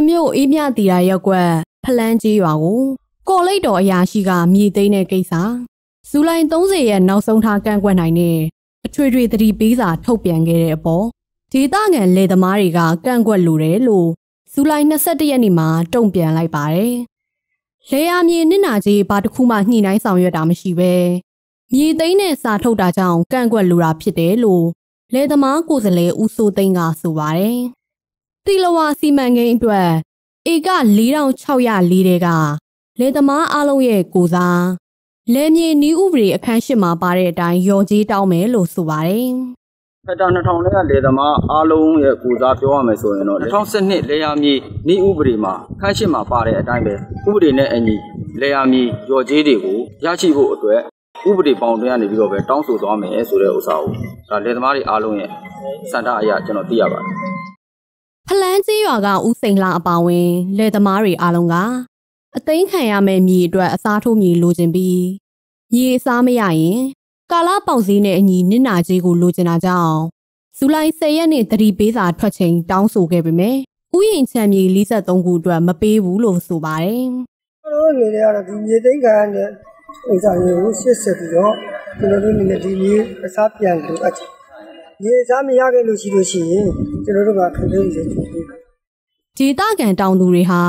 င်မြို့အေးမြတီရာရက်ကွက်ဖလန်းကြီးရွာကိုကော်လိတ်တော်အရာရှိကမြေသိမ်းတဲ့ကိစ္စဇူလိုင်30ရက်နောက်ဆုံးထားကန့်ကွက်နိုင်တဲ့အထွေထွေသတိပေးစာထုတ်ပြန်ခဲ့တဲ့အပေါ်ဒေသခံလယ်သမားတွေကကန့်ကွက်လိုတယ်လို့ဇူလိုင်22ရက်နေ့မှာတုံ့ပြန်လိုက်ပါတယ်။လေယာမြေနစ်နာကြီးဘာတစ်ခုမှညှိနှိုင်းဆောင်ရွက်တာမရှိပဲမြေသိမ်းတဲ့စာထုတ်တာကြောင့်ကန့်ကွက်လိုတာဖြစ်တယ်လို့လယ်သမားကိုယ်စားလှယ်ဦးစိုးသိန်းကဆိုပါတယ်။ တီလဝါစီမံကိန်းအတွက်ဧက4604တဲကလယ်သမားအလုံးရဲ့ကိုစားလယ်မြေနီးဥပဒေအခန်း၈မှာပါတဲ့အတိုင်းရော်ကြီးတောင်းမယ်လို့ဆိုပါတယ်။ဖက်တာ2000လဲလေသမားအားလုံးရဲ့ကိုစားပြောရမယ်ဆိုရင်တော့2012လေယာမြေနီးဥပဒေမှာခန်းရှိမှာပါတဲ့အတိုင်းပဲဥပဒေနဲ့အညီလေယာမြေရော်ကြီးတွေကိုရရှိဖို့အတွက်ဥပဒေပေါင်းတွင်းကနေပြီးတော့ပဲတောင်းဆိုသွားမယ်ဆိုတဲ့ဥစ္စာကိုဒါလေသမားတွေအားလုံးရဲ့စန္ဒအရာကျွန်တော်သိရပါတယ်။ ဖလန်းကြီးရွာကဦးစိန်လာအပါဝင်လေသမားတွေအားလုံးကအသိမ်းခံရမယ့်မြေအတွက်အစားထိုးမြေလိုချင်ပြီးမြေအစားမရရင်ကာလပေါက်စည်းနဲ့အညီနစ်နာကြီးကိုလိုချင်တာကြောင့်ဇူလိုင်10ရက်နေ့သတိပေးစာထွက်ချိန်တောင်းဆိုခဲ့ပေမဲ့ဥယျာဉ်ချမ်းမြေ43ခုအတွက်မပေးဘူးလို့ဆိုပါတယ်။ကျွန်တော်တို့အနေနဲ့ကတော့ဒီမြေသိမ်းခံရတဲ့ဥစ္စာတွေကိုရှစ်ဆက်ပြီးတော့ကျွန်တော်တို့အနေနဲ့ဒီမြေအစားပြန်လိုအပ်တယ်။ မြေအစားမရခဲ့လို့ရှိလို့ရှိရင်ကျွန်တော်တို့ကခက်ခဲနေတယ်ကျွန်တော်တို့ဒေသခံတောင်သူတွေဟာ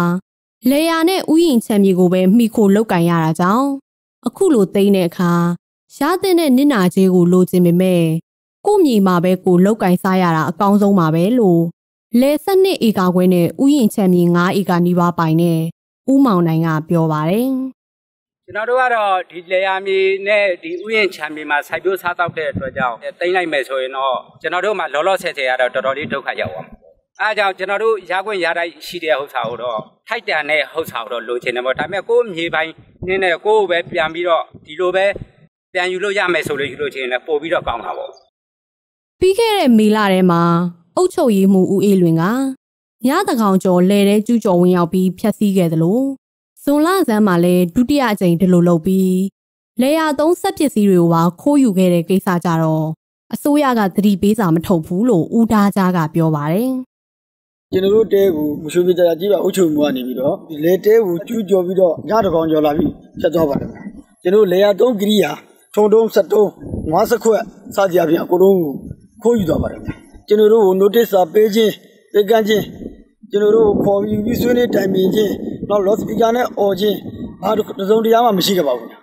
လေယာနဲ့ဥယျာဉ်ချမ်းမြေကိုပဲမိခိုလောက်ကင်ရတာကြောင့်အခုလိုသိမ်းတဲ့အခါရှားတဲ့နစ်နာကြီးကိုလိုချင်ပေမဲ့ကိုမြေမှာပဲကိုလောက်ကင်စားရတာအကောင်းဆုံးပါပဲလို့လေဆက်နှစ်ဧကခွဲနဲ့ဥယျာဉ်ချမ်းမြေ9ဧကနီးပါးပိုင်နဲ့ဥမောင်နိုင်ကပြောပါတယ် ကျွန်တော်တို့ကတော့ဒီလေယာမြေနဲ့ဒီဥယျာဉ်ချမ်းမြေမှာစိုက်ပျိုးစားတောက်တဲ့အတွက်ကြောင့်တိမ့်လိုက်မယ်ဆိုရင်တော့ကျွန်တော်တို့မှာလောလောဆယ်ဆယ်ကတော့တော်တော်လေးဒုက္ခရောက်ပါမှာအဲကြောင့်ကျွန်တော်တို့ရခွင့်ရတိုင်းရှိတဲ့ဟုတ်စာကိုတော့ထိုက်တန်တဲ့ဟုတ်စာကိုတော့လိုချင်တယ်ပေါ့ဒါပေမဲ့ကိုယ်မြေပိုင်းနင်းနဲ့ကိုယ်ပဲပြန်ပြီးတော့ဒီလိုပဲပြန်ယူလို့ရမယ်ဆိုလို့ယူလို့ချင်းလည်းပို့ပြီးတော့ကောင်းတာပေါ့ပြီးခဲ့တဲ့မေလထဲမှာအုတ်ချုပ်ရီမှုဦးအေးလွင်ကညတကောင်ကျော်လဲတဲ့ကျူးကျော်ဝင်ရောက်ပြီးဖျက်ဆီးခဲ့သလို ဇွန်လဆန်းမှာလည်းဒုတိယအကြိမ်ဒီလိုလုပ်ပြီးလေယာသုံးဆက်ပစ္စည်းတွေကိုပါခိုးယူခဲ့တဲ့ကိစ္စကြတော့အစိုးရကသတိပေးစာမထုတ်ဘူးလို့ဦးသားကြားကပြောပါတယ်ကျွန်တော်တို့တဲကိုမရှုပ်ပြကြတာကြည့်ပါအုပ်ချုပ်မှုကနေပြီးတော့ဒီလေတဲကိုကျူးကျော်ပြီးတော့ညတကောင်ကျော်လာပြီးဆက်သွားပါတယ်ကျွန်တော်လေယာ3ကိရိယာထုံတုံး73 50ခွက်စကြအပြင်အကုန်လုံးခိုးယူသွားပါတယ်ကျွန်တော်တို့ကို notice စာပေးခြင်းသိကန်းခြင်းကျွန်တော်တို့ခေါ်ပြီးပြီးဆွေးနွေးတိုင်ပင်ခြင်း နောက် loud speaker နဲ့អော်ခြင်းဘာတစ်စုံတရားမှမရှိခဲ့ပါဘူး